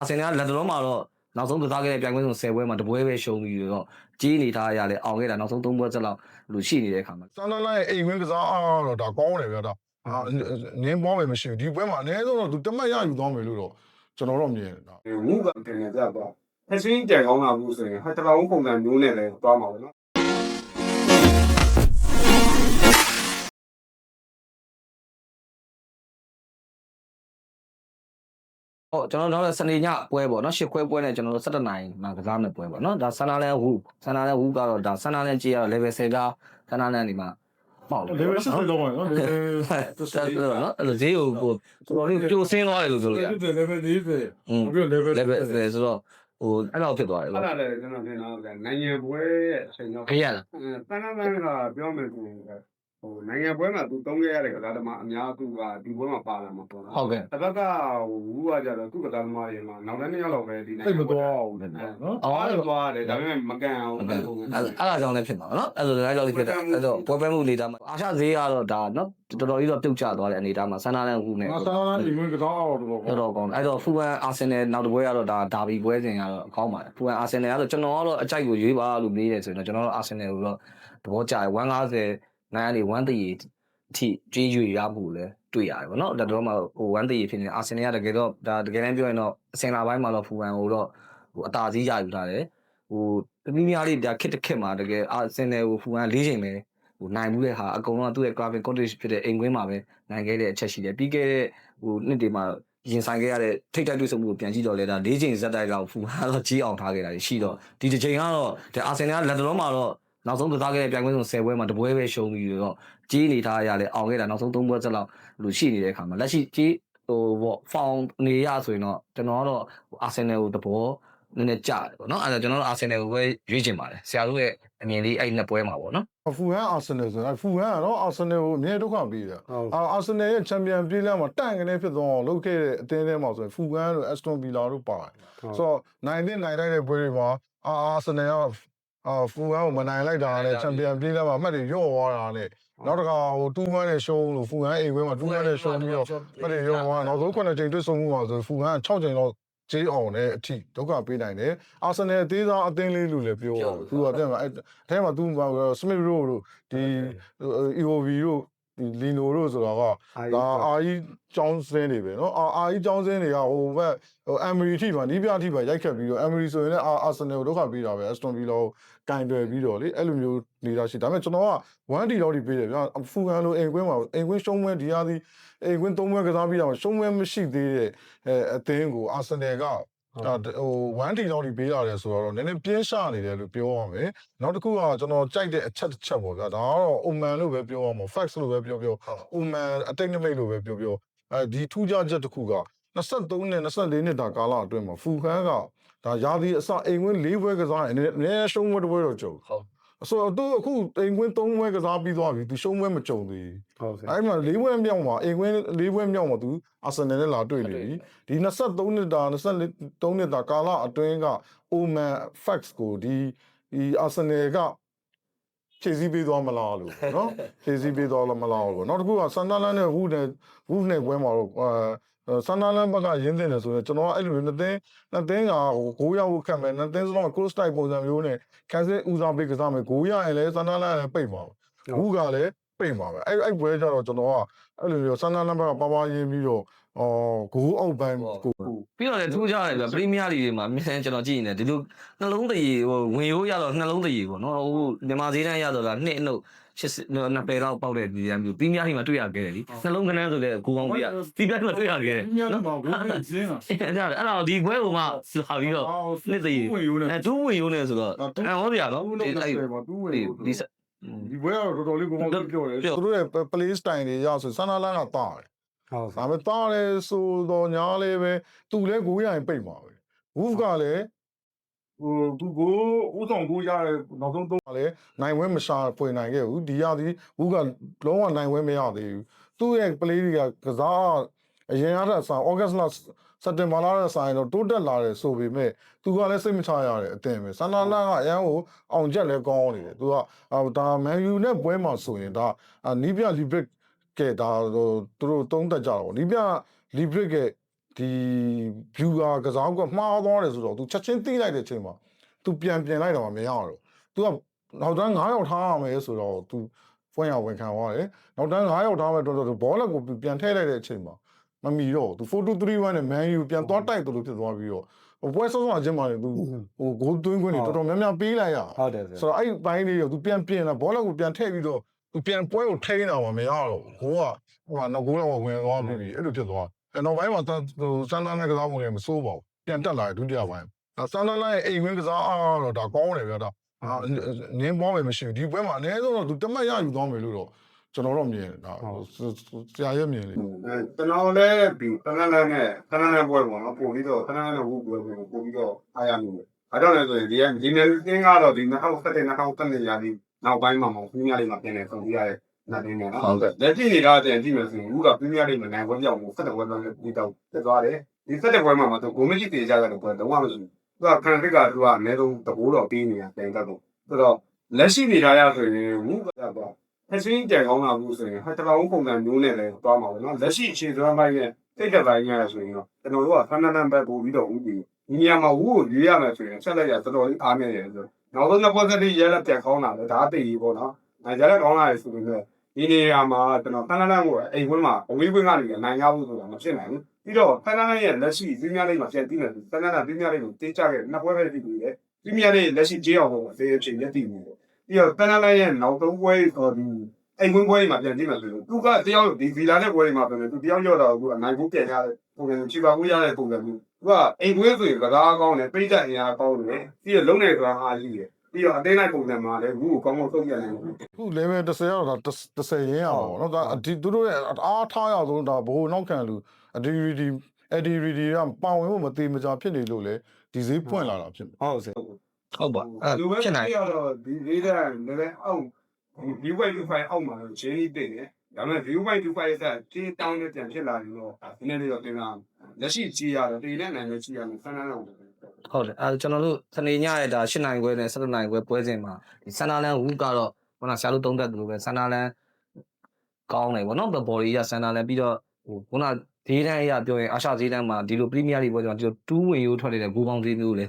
အာဆင်နယ်ကလက်တော်မှာတော့နောက်ဆုံးကစားခဲ့တဲ့ပြိုင်ပွဲဆုံး10ပွဲမှာတပွဲပဲရှုံးပြီးတော့ကြီးနေထားရလဲအောင်ခဲ့တာနောက်ဆုံး3ပွဲစက်လောက်လူရှိနေတဲ့အခါမှာစမ်းလာလိုက်အိမ်ဝင်းကစားအားတော့ဒါကောင်းတယ်ဗျာဒါအာနင်းဘောပဲမရှိဘူးဒီပွဲမှာအနည်းဆုံးတော့သူတမတ်ရယူသွားမယ်လို့တော့ကျွန်တော်တော့မြင်တယ်ဒါငုကတင်နေကြတော့ဖက်စင်းကြံကောင်းလာဘူးဆိုရင်ဟာတလောင်းပုံစံမျိုးနဲ့လည်းသွားမှာပဲနော် ဟောကျွန်တော်တို့စနေညပွဲပေါ့နော်ရှစ်ခွဲပွဲနဲ့ကျွန်တော်တို့17နိုင်မှာကစားမယ့်ပွဲပေါ့နော်ဒါဆန္ဒလန်ဝူဆန္ဒလန်ဝူကတော့ဒါဆန္ဒလန်ကြီးရတော့ level 10ကဆန္ဒလန်ဒီမှာပေါက်လေဝယ်စစ်စစ်တော့မယ်နော်လေဟုတ်တယ်နော်အဲ့လိုဈေးကိုကိုတော်တော်လေးပြိုဆင်းသွားတယ်လို့ပြောလို့ရတယ်တယ် level 40อืมပြီး level level 10ဆိုတော့ဟိုအဲ့လောက်ဖြစ်သွားတယ်အဲ့ဒါလည်းကျွန်တော်တင်တော့နိုင်ငံပွဲရဲ့အချိန်တော့ခေးရလားအဲတန်းတန်းတန်းကပြောမယ်ဆိုရင် ဟိုနိုင်ငံပွဲမှာသူသုံးခဲ့ရတဲ့ကစားသမားအများစုကဒီပွဲမှာပါလာမှာပေါ့နော်ဟုတ်ကဲ့တစ်ဘက်ကဟိုဝူကကြတော့သူ့ကစားသမားတွေမှာနောက်တန်းနှစ်ယောက်လောက်ပဲဒီနိုင်ငံအဲ့မသွားဘူးနော်အော်အဲ့လိုသွားတယ်ဒါပေမဲ့မကန်အောင်ဟုတ်ကဲ့အဲ့အဲ့ဒါကြောင့်လည်းဖြစ်မှာနော်အဲ့လိုလည်းကြောင့်လည်းဖြစ်တယ်အဲ့တော့ပွဲပွဲမှုအနေထားမှာအာရှဈေးကတော့ဒါနော်တော်တော်ကြီးတော့ပြုတ်ကျသွားတဲ့အနေအထားမှာဆန္ဒလန်ဝူနဲ့ငါစမ်းလာအိမ်ဝင်းကစားအားတော့တော့တော်တော်ကောင်းတယ်အဲ့တော့ဖူဝမ်အာဆင်နယ်နောက်တစ်ပွဲကတော့ဒါဒါဘီပွဲစဉ်ကတော့အကောင်းပါတယ်ဖူဝမ်အာဆင်နယ်ကတော့ကျွန်တော်ကတော့အကြိုက်ကိုရွေးပါလို့မေးတယ်ဆိုရင်တော့ကျွန်တော်တို့အာဆင်နယ်ကိုတော့သဘောကျတယ်150 နိုင်ကနေ1တရီအထိကြေးရွေရမှုလည်းတွေ့ရတယ်ဗောနော်ဒါတော့မှဟို1တရီဖြစ်နေအာဆင်နယ်ကတကယ်တော့ဒါတကယ်တမ်းပြောရင်တော့အစင်လာပိုင်းမှာတော့ဖူဝမ်ကိုတော့ဟိုအတားစီးရယူထားတယ်ဟိုတမီးများလေးဒါခစ်တစ်ခစ်မှာတကယ်အာဆင်နယ်ကိုဖူဝမ်၄ချိန်ပဲဟိုနိုင်မှုတဲ့ဟာအကုန်လုံးကသူ့ရဲ့ graphic content ဖြစ်တဲ့အိမ်ကွင်းမှာပဲနိုင်ခဲ့တဲ့အချက်ရှိတယ်ပြီးခဲ့တဲ့ဟိုနှစ်တွေမှာရင်ဆိုင်ခဲ့ရတဲ့ထိတ်တိုက်တွေ့ဆုံမှုကိုပြန်ကြည့်တော့လေဒါ၄ချိန်ဇက်တိုက်လောက်ဖူဟာတော့ကြီးအောင်ထားခဲ့တာရှိတော့ဒီတစ်ချိန်ကတော့ဒီအာဆင်နယ်ကလက်တော်မှာတော့ နောက်ဆုံးကစားခဲ့တဲ့ပြိုင်ပွဲဆုံး10ပွဲမှာတပွဲပဲရှုံးပြီးတော့ကြီးနေထားရလဲအောင်ခဲ့တာနောက်ဆုံး3ပွဲစက်လောက်လူရှိနေတဲ့အခါမှာလက်ရှိကြီးဟိုပေါ့ဖောင်နေရဆိုရင်တော့ကျွန်တော်ကတော့အာဆင်နယ်ကိုတဘောနည်းနည်းကြားတယ်ပေါ့နော်အဲဒါကျွန်တော်တို့အာဆင်နယ်ကိုပဲရွေးချင်ပါတယ်ဆရာတို့ရဲ့အမြင်လေးအဲ့နှစ်ပွဲမှာပေါ့နော်ဖူဟန်အာဆင်နယ်ဆိုတော့ဖူဟန်ကတော့အာဆင်နယ်ကိုအမြဲဒုက္ခပေးတယ်ဟုတ်အာအာဆင်နယ်ရဲ့ချန်ပီယံပြေးလမ်းမှာတန့်ကနေဖြစ်သွားအောင်လုပ်ခဲ့တဲ့အသင်းထဲမှာဆိုရင်ဖူဟန်တို့အက်စတွန်ဗီလာတို့ပါတယ်ဆိုတော့နိုင်တဲ့နိုင်လိုက်တဲ့ပွဲတွေမှာအာအာဆင်နယ်က အာဖူဟန်ကိုမနိုင်လိုက်တာနဲ့ချန်ပီယံပြေးလမ်းမှာအမှတ်တွေရော့သွားတာနဲ့နောက်တစ်ခါဟိုတူးမန်းနဲ့ရှုံးလို့ဖူဟန်အိမ်ဝဲမှာတူးမန်းနဲ့ရှုံးပြီးတော့အမှတ်တွေရော့သွားနောက်ဆုံး9ချိန်တွေ့ဆုံမှုမှာဆိုဖူဟန်6ချိန်တော့ကြေးအောင်နဲ့အထိဒုက္ခပေးနိုင်တယ်အာဆင်နယ်အသေးစားအသင်းလေးလို့လည်းပြောတော့သူကတဲ့မှာအဲအဲမှာသူစမစ်ရိုတို့ဒီ EOV တို့ဒီ လီနိုတို့ဆိုတာက ဒါအာကြီးចောင်းစင်းတွေပဲเนาะအာအာကြီးចောင်းစင်းတွေကဟိုဘက်ဟိုအမ်မရီထိပါနီးပြထိပါရိုက်ခတ်ပြီးတော့အမ်မရီဆိုရင်လည်းအာအာဆင်နယ်ကိုဒုက္ခပေးတာပဲအက်စတွန်ဗီလာကိုကင်တွယ်ပြီးတော့လေအဲ့လိုမျိုးနေတာရှိဒါပေမဲ့ကျွန်တော်က1 D လောက်ထိပေးတယ်ဗျာဖူဟန်လိုအိမ်ကွင်းမှာအိမ်ကွင်းရှုံးပွဲဒီဟာဒီအိမ်ကွင်း၃ပွဲကစားပြီးတော့ရှုံးပွဲမရှိသေးတဲ့အဲအသင်းကိုအာဆင်နယ်က ဒါဟို1 D လောက်ထိပေးရတယ်ဆိုတော့နည်းနည်းပြင်းရှနေတယ်လို့ပြောရမယ်နောက်တစ်ခုကကျွန်တော်ကြိုက်တဲ့အချက်တစ်ချက်ပေါ့ဗျာဒါကတော့ Oman လို့ပဲပြောရမှာ Fax လို့ပဲပြောပြော Oman အတိတ်နမိတ်လို့ပဲပြောပြောအဲဒီထူးခြားချက်တစ်ခုက23နဲ့24နှစ်တာကာလအတွင်းမှာဖူခန်းကဒါရာသီအစအိမ်ဝင်း၄ဘွဲကစားရင်နည်းနည်းရှုံးဘွဲတစ်ဘွဲတော့ကြုံဟုတ် ဆိုတော့သူအခုအိမ်ဝင်း၃ဘွဲကစားပြီးသွားပြီသူရှုံးဘွဲမကြုံသေးဘူးဟုတ်ကဲ့အဲ့မှာ၄ဘွဲမြောက်မှာအိမ်ဝင်း၄ဘွဲမြောက်မှာသူအာဆင်နယ်နဲ့လာတွေ့နေပြီဒီ23နှစ်တာ23နှစ်တာကာလအတွင်းက Oman Fax ကိုဒီဒီအာဆင်နယ်က ဖြည့်ဆည်းပေးသွားမလားလို့ပေါ့နော်ဖြည့်ဆည်းပေးသွားမလားလို့နောက်တစ်ခုကဆန်ဒါလန်နဲ့ဝူနဲ့ဝူနဲ့ပွဲမှာတော့အဲဆန်ဒါလန်ဘက်ကရင်းတင်တယ်ဆိုရင်ကျွန်တော်ကအဲ့လိုမျိုးနှစ်သိန်းနှစ်သိန်းကဟို9ရောက်ခတ်မယ်နှစ်သိန်းစလုံးက cross type ပုံစံမျိုးနဲ့ကန်ဆယ်ဦးစားပေးကစားမယ်9ရရင်လည်းဆန်ဒါလန်လည်းပိတ်ပါဘူးဝူကလည်း ပိတ်ပါပဲအဲ့အဲ့ပွဲကျတော့ကျွန်တော်ကအဲ့လိုမျိုးဆန်ဒါလန်ဘက်ကပါပါရင်းပြီးတော့အော်ဂိုးအောက်ပိုင်းကိုပြီးတော့လည်းထူးခြားတယ်ဗျပရီးမီးယားလီတွေမှာအမြဲတမ်းကျွန်တော်ကြည့်နေတယ်ဒီလိုနှလုံးတရီဟိုဝင်ရိုးရတော့နှလုံးတရီပေါ့နော်ဟိုမြန်မာဈေးတန်းရတော့လားနှစ်အနှုတ်80နှစ်ပေတော့ပေါက်တဲ့ဒီရမျိုးပရီးမီးယားလီမှာတွေ့ရခဲ့တယ်လीနှလုံးကနန်းဆိုတဲ့ကိုကောင်းပြဒီပြတ်မှာတွေ့ရခဲ့တယ်ညနေမှာဂိုးနဲ့ကျင်းတာအဲ့ဒါအဲ့တော့ဒီဘွဲကိုမှလာပြီးတော့နှစ်တရီဝင်ယူနေအဲတူးဝင်ရိုးနေဆိုတော့အဲဟောဗျာနော်ဘူးဒီလို့အဲ့တယ်ပါသူ့ဝင်ဒီယူဒီစ ဒီဘွဲကတော့တော်တော်လေးကိုကောင်းပြောတယ်ပြောသူတို့ရဲ့ play style တွေရဆိုဆန္ဒလန်းကတာတယ်ဟုတ်ဒါပေမဲ့တာတယ်ဆိုတော့ညာလေးပဲသူလည်းကိုရရင်ပိတ်ပါပဲဝူကလည်းဟိုသူကိုဥဆောင်ကိုရတဲ့နောက်ဆုံးတော့လည်းနိုင်ဝဲမရှာဖွင့်နိုင်ခဲ့ဘူးဒီရသည်ဝူကလုံးဝနိုင်ဝဲမရသေးဘူးသူ့ရဲ့ play တွေကကစား အရင်ကတည်းကဆောင်ဩဂတ်လစက်တင်ဘာလနဲ့ဆိုင်တော့တိုးတက်လာတယ်ဆိုပေမဲ့သူကလည်းစိတ်မချရတဲ့အတင်ပဲဆန္ဒလာကအရန်ကိုအောင်ချက်လည်းကောင်းနေတယ်သူကဒါမန်ယူနဲ့ပွဲမှာဆိုရင်ဒါနီးပြလီဘရစ်ကဲဒါသူတို့တုံးတက်ကြတာပေါ့နီးပြလီဘရစ်ကဒီ view ကကစားကွက်မှားသွားတယ်ဆိုတော့သူချက်ချင်းသိလိုက်တဲ့အချိန်မှာသူပြန်ပြင်လိုက်တော့မရတော့သူကနောက်တန်း9ရောက်ထားရမယ်ဆိုတော့သူဖွင့်ရဝင်ခံသွားတယ်နောက်တန်း9ရောက်ထားမဲ့တော့ဘောလက်ကိုပြန်ထည့်လိုက်တဲ့အချိန်မှာ မမီတော့သူ4231နဲ့ Man U ပြန်သွားတိုက်သူလို့ဖြစ်သွားပြီးတော့ဟိုပွဲဆုံးဆုံးအချင်းမှလည်းသူဟိုဂိုးသွင်းခွင့်တွေတော်တော်များများပေးလိုက်ရဟုတ်တယ်ဆိုတော့အဲ့ဘိုင်းလေးရောသူပြန်ပြင်လာဘောလုံးကိုပြန်ထည့်ပြီးတော့သူပြန်ပွဲကိုထိန်းတာမှမရတော့ဘူးဂိုးကဟိုကနောက်ဂိုးတော့ဝင်သွားပြီအဲ့လိုဖြစ်သွားအဲ့နောက်ပိုင်းမှာသူစမ်းသမ်းနဲ့ကစားမှုတွေမစိုးပါဘူးပြန်တက်လာဒုတိယပိုင်းဒါစမ်းသမ်းလိုက်အိမ်ဝင်ကစားအားတော့ဒါကောင်းတယ်ဗျာဒါနင်းဘောပဲမရှိဘူးဒီပွဲမှာအနည်းဆုံးတော့သူတမတ်ရယူသွားမယ်လို့တော့ ကျွန်တော်တော့မြင်တယ်ဒါဆရာရဲ့မြင်လေအဲကျွန်တော်လည်းဒီတနန်းလန်းနဲ့တနန်းလန်းပွဲပေါ့နော်ပို့ပြီးတော့တနန်းလန်းနဲ့ဝူပွဲကိုပို့ပြီးတော့အားရမှု။အားကြောင့်လည်းဆိုရင်ဒီကဒီနယ်တင်းကတော့ဒီ2017 2017ရာသီနောက်ပိုင်းမှာမဟုတ်ဘူးများလေးမှာပြင်နေဆုံးပြရတဲ့နာတင်းနဲ့နော်။လက်ကြည့်နေတာတည်းကြည့်မယ်ဆိုရင်ဘူးကပြင်းပြလေးမှာနိုင်ပွဲပြောင်းကို17ပွဲတော့ဒီတော့တက်သွားတယ်။ဒီ17ပွဲမှာမှတော့ဂိုမရှိတေကြတဲ့ပွဲတော့မှမရှိဘူး။သူကခံတစ်ကသူကအနည်းဆုံးတဘိုးတော့ပေးနေတာတိုင်တတ်တော့ဆိုတော့လက်ရှိနေတာရဆိုရင်ဝူကတော့ ဖက်စင်းကြံကောင်းလာဘူးဆိုရင်ဟာတကောင်ပုံစံမျိုးနဲ့လည်းသွားမှာပဲနော်လက်ရှိအခြေစွမ်းပိုင်းရဲ့တိတ်တက်ပိုင်းရဆိုရင်တော့ကျွန်တော်တို့ကဖန်နန်နန်ဘက်ပို့ပြီးတော့ဦးပြီးဒီနေရာမှာဝူကိုရွေးရမယ်ဆိုရင်ဆက်လက်ရတော်တော်လေးအားမြဲတယ်ဆိုနောက်ဆုံးနှစ်ပတ်သက်ပြီးရဲလက်ပြန်ကောင်းလာတယ်ဒါအသေးကြီးပေါ့နော်အဲရဲလက်ကောင်းလာရဆိုရင်ဒီနေရာမှာကျွန်တော်ဖန်နန်နန်ကိုအိမ်ခွင်းမှာအဝေးခွင်းကနေနိုင်ရဖို့ဆိုတာမဖြစ်နိုင်ဘူးပြီးတော့ဖန်နန်နန်ရဲ့လက်ရှိပြင်းများလေးမှာပြန်တည်နေတယ်ဖန်နန်နန်ပြင်းများလေးကိုတင်းကြခဲ့နှစ်ပွဲပဲတည်ပြီးတယ်ပြင်းများလေးလက်ရှိကြေးအောင်ပေါ့သေအဖြစ်ရက်တည်နေတယ် ပြီးတော့တနက်လိုက်ရဲ့နောက်သုံးပွဲတော်ဒီအိမ်ကွင်းပွဲမှာပြန်ကြည့်မယ်ဆိုရင်သူကတယောက်ဒီဗီလာနဲ့ပွဲတွေမှာပြန်တယ်သူတယောက်ရောက်တာကိုအနိုင်ဖို့ပြန်ရတဲ့ပုံစံချီပါမှုရတဲ့ပုံစံမျိုးသူကအိမ်ကွင်းဆိုရင်ကစားကောင်းတယ်ပိတ်တဲ့အင်အားကောင်းတယ်ပြီးတော့လုံးနေကစားအားကြီးတယ်ပြီးတော့အသေးလိုက်ပုံစံမှာလည်းဘူးကိုကောင်းကောင်းသုံးပြန်တယ်ခု level 10ရောက်တာ10ရင်းရအောင်နော်ဒါဒီသူတို့ရဲ့အားထားရဆုံးဒါဘိုးနောက်ခံလူအဒီရီဒီအဒီရီဒီကပန်ဝင်ဖို့မသေးမချာဖြစ်နေလို့လေဒီဈေးပွင့်လာတာဖြစ်မှာဟုတ်ဆရာ ဟုတ်ပါအဲ့လူပဲဖြစ်နိုင်ရတော့ဒီလေးတဲ့လည်းအောင်ဒီ view by view file အောက်မှာဂျင်းလေးတင်တယ်ဒါပေမဲ့ view by view file ကတေးတောင်းနဲ့ပြန်ဖြစ်လာပြီးတော့ဒီနေ့လေးတော့တင်တာလက်ရှိကြည့်ရတယ်တေးနဲ့နိုင်နဲ့ကြည့်ရတယ်ဆန်းဆန်းတော့ဟုတ်တယ်အဲကျွန်တော်တို့စနေညရဲ့ဒါ၈နိုင်ခွဲနဲ့၁၇နိုင်ခွဲပွဲစဉ်မှာဒီဆန်နာလန်ဝူကတော့ခုနဆရာတို့သုံးသက်တယ်လို့ပဲဆန်နာလန်ကောင်းတယ်ဗောနော် body ရဆန်နာလန်ပြီးတော့ ဟိုခုနဒေးတန်းအရာပြောရင်အာရှဒေးတန်းမှာဒီလိုပရီးမီးယားလိပွဲကြောင့်ဒီလိုတူးဝင်ရိုးထွက်နေတဲ့ဘူပေါင်းသေးမျိုးလေ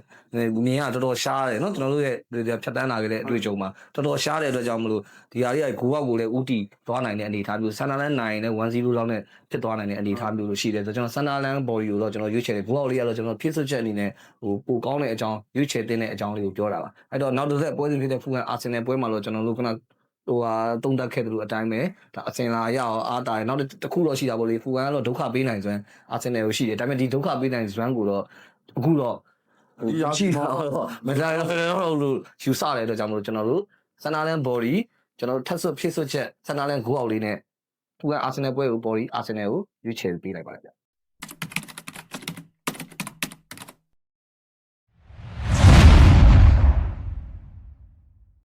မြင်ရတော်တော်ရှားတယ်နော်ကျွန်တော်တို့ရဲ့ဖြတ်တန်းလာခဲ့တဲ့အတွေ့အကြုံမှာတော်တော်ရှားတဲ့အတွက်ကြောင့်မလို့ဒီဟာလေးကဂိုးအောက်ကိုလည်းဥတီသွားနိုင်တဲ့အနေအထားမျိုးဆန်နာလန်နိုင်နဲ့1-0လောက်နဲ့ဖြစ်သွားနိုင်တဲ့အနေအထားမျိုးလို့ရှိတယ်ဆိုတော့ကျွန်တော်ဆန်နာလန် body ကိုတော့ကျွန်တော်ရွေးချယ်တယ်ဂိုးအောက်လေးကတော့ကျွန်တော်ဖြစ်စွချက်အနေနဲ့ဟိုပိုကောင်းတဲ့အကြောင်းရွေးချယ်တင်တဲ့အကြောင်းလေးကိုပြောတာပါအဲ့တော့နောက်တစ်ဆက်ပွဲစဉ်ဖြစ်တဲ့ဖူကန်အာဆင်နယ်ပွဲမှာတော့ကျွန်တော်တို့ကန ဟိုဟာတုံးတက်ခဲ့တယ်လို့အတိုင်းပဲဒါအစင်လာရအောင်အားတာရနောက်တစ်ခုတော့ရှိတာပေါ့လေဖူကန်ကတော့ဒုက္ခပေးနိုင်စွမ်းအာဆင်နယ်ကိုရှိတယ်ဒါပေမဲ့ဒီဒုက္ခပေးနိုင်စွမ်းကိုတော့အခုတော့ရှိတာတော့မဒါရတော့လို့ယူဆတဲ့အတွက်ကြောင့်မလို့ကျွန်တော်တို့ဆန်နာလန် body ကျွန်တော်တို့ထပ်ဆွဖြစ်ဆွချက်ဆန်နာလန်ဂိုးအောက်လေးနဲ့ဖူကန်အာဆင်နယ်ပွဲကို body အာဆင်နယ်ကိုရွေးချယ်ပေးလိုက်ပါလိုက်ဗျ